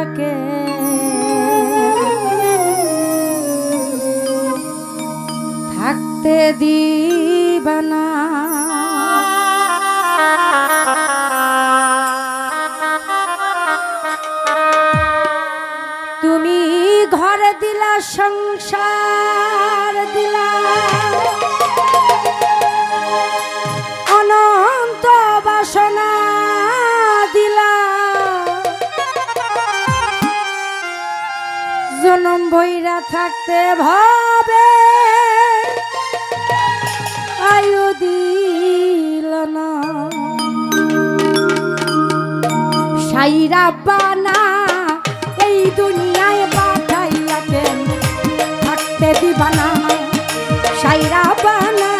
পাঠাইয়াকে থাকতে দিবানা। তুমি ঘরে দিলা সংসার। জনম থাকতে ভাবে। আয়ু দিল না। সাইরা বানা এই দুনিয়ায় পাঠাইয়া কেন? থাকতে দিবানা সাইরা বানা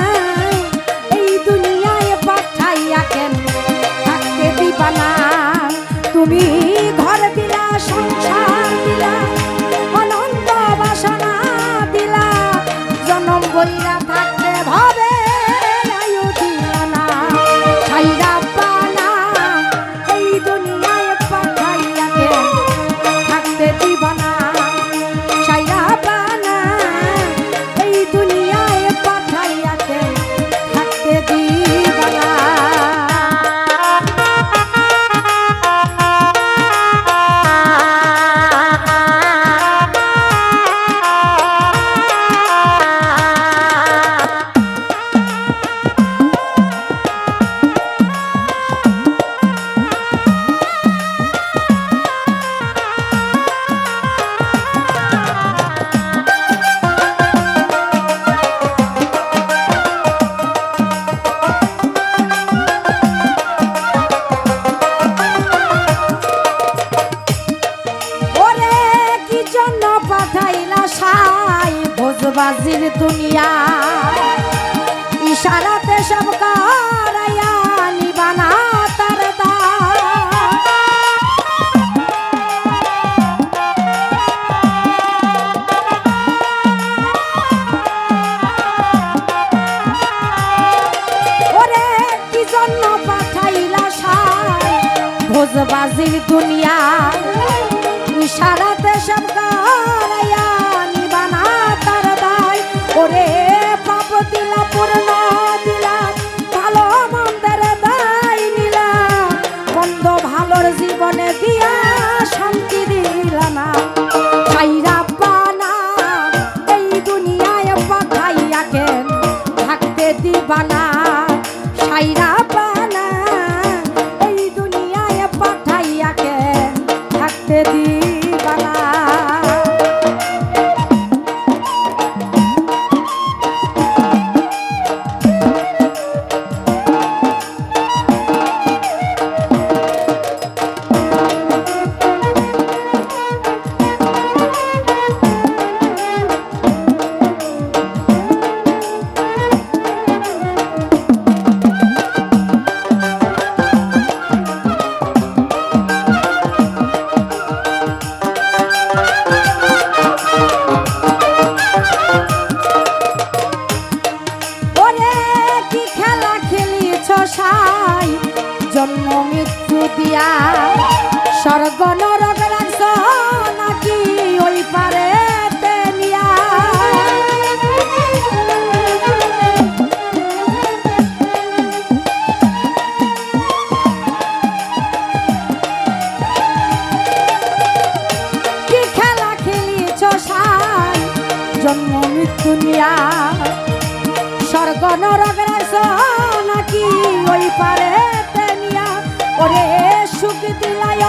এই দুনিয়ায় পাঠাইয়া কেন? থাকতে দিবানা দুনিয়া। ইশারাতে সব করাইয়া নিবানা তার দায়। ওরে, কি জন্য পাঠাইলা সাই ভোজবাজির দুনিয়া। ইশারাতে সব থাকতে দিবানা সাই জন্ম মৃত্যু দিয়া। স্বর্গ নরক নাকি ওই পারে জন্ম মৃত্যু নিয়া। স্বর্গ নরক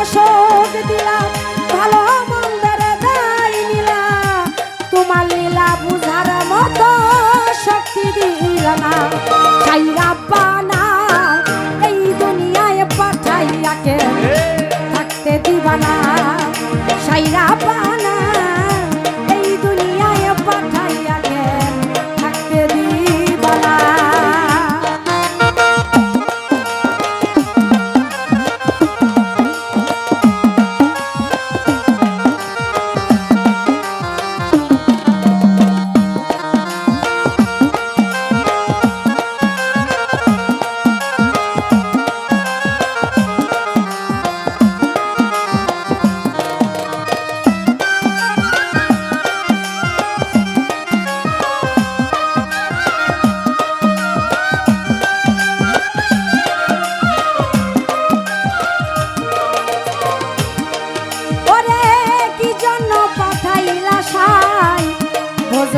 দিলাই অসুখ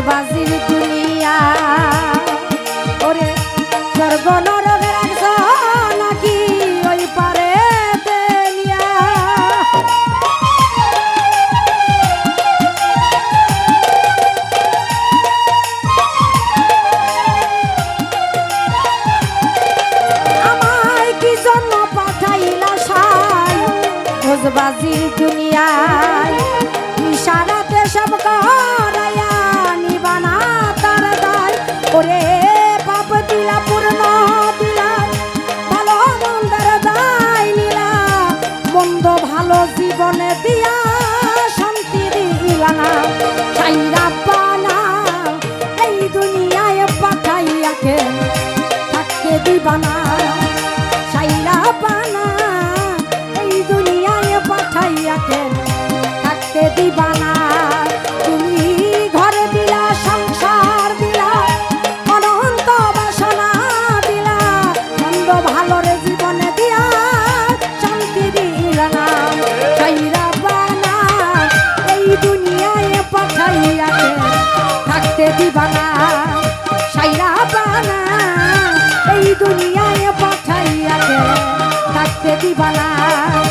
বাজির দুনিয়া। ওরে সর্বনর নাকি ওই পারে বাজির দুনিয়ায় ইশারাতে সব কহ পাঠাইয়াকে থাকতে সাইরা পানা, এই দুনিয়ায় পাঠাইয়াকে থাকতে দিবানা। তুমি ঘরে দিলা, সংসার দিলা এই থাকতে থাকতে